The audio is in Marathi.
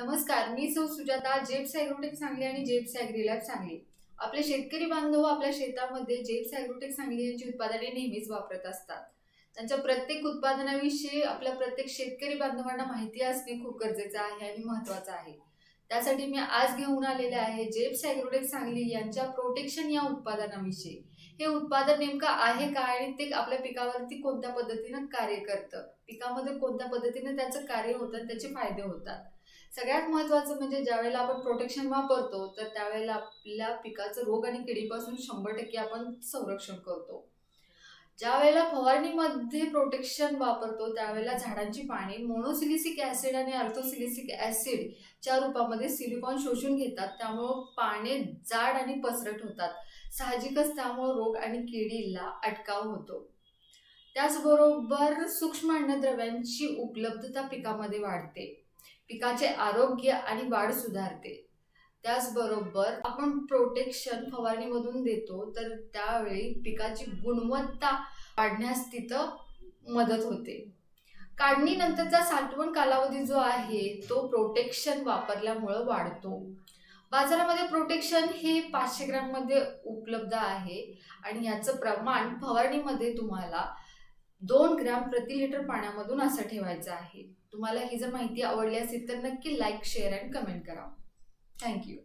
नमस्कार मी सौ सुजाता जेप्स ॲग्रोटेक सांगली आणि जेप्स ॲग्रीलॅब सांगली. आपले शेतकरी बांधव आपल्या शेतामध्ये जेप्स ॲग्रोटेक सांगली यांची उत्पादने नेहमीच वापरत असतात. त्यांच्या प्रत्येक उत्पादनाविषयी आपल्या प्रत्येक शेतकरी बांधवांना माहिती असणे खूप गरजेचं आहे आणि महत्त्वाचं आहे. त्यासाठी मी आज घेऊन आलेले आहे जेप्स ॲग्रोटेक सांगली यांच्या प्रोटेक्शन या उत्पादनाविषयी. हे उत्पादन नेमकं आहे काय आणि ते आपल्या पिकावरती कोणत्या पद्धतीनं कार्य करतं? पिकामध्ये कोणत्या पद्धतीने त्याचं कार्य होतं त्याचे फायदे होतात? सगळ्यात महत्त्वाचं म्हणजे ज्यावेळेला आपण प्रोटेक्शन वापरतो तर त्यावेळेला आपल्या पिकाचं रोग आणि किडीपासून शंभर टक्के आपण संरक्षण करतो. ज्या वेळेला फवारणीमध्ये प्रोटेक्शन वापरतो त्यावेळेला झाडांची पाने मोनोसिलिसिक ॲसिड आणि अर्थोसिलिसिक ॲसिडच्या रूपामध्ये सिलिकॉन शोषून घेतात. त्यामुळं पाने जाड आणि पसरट होतात. साहजिकच त्यामुळं रोग आणि किडीला अटकाव होतो. त्याचबरोबर सूक्ष्म अन्नद्रव्यांची उपलब्धता पिकामध्ये वाढते. पिकाचे आरोग्य आणि वाढ सुधारते. त्याचबरोबर आपण प्रोटेक्शन फवारणीमधून देतो तर त्यावेळी पिकाची गुणवत्ता वाढण्यास तिथं मदत होते. काढणीनंतरचा साठवण कालावधी जो आहे तो प्रोटेक्शन वापरल्यामुळं वाढतो. बाजारामध्ये प्रोटेक्शन हे पाचशे ग्राममध्ये उपलब्ध आहे आणि याचं प्रमाण फवारणीमध्ये तुम्हाला दोन ग्रॅम प्रति लिटर पाण्यामधून असं ठेवायचं आहे. तुम्हाला ही जर माहिती आवडली असेल तर नक्की लाईक शेअर अँड कमेंट करा. Thank you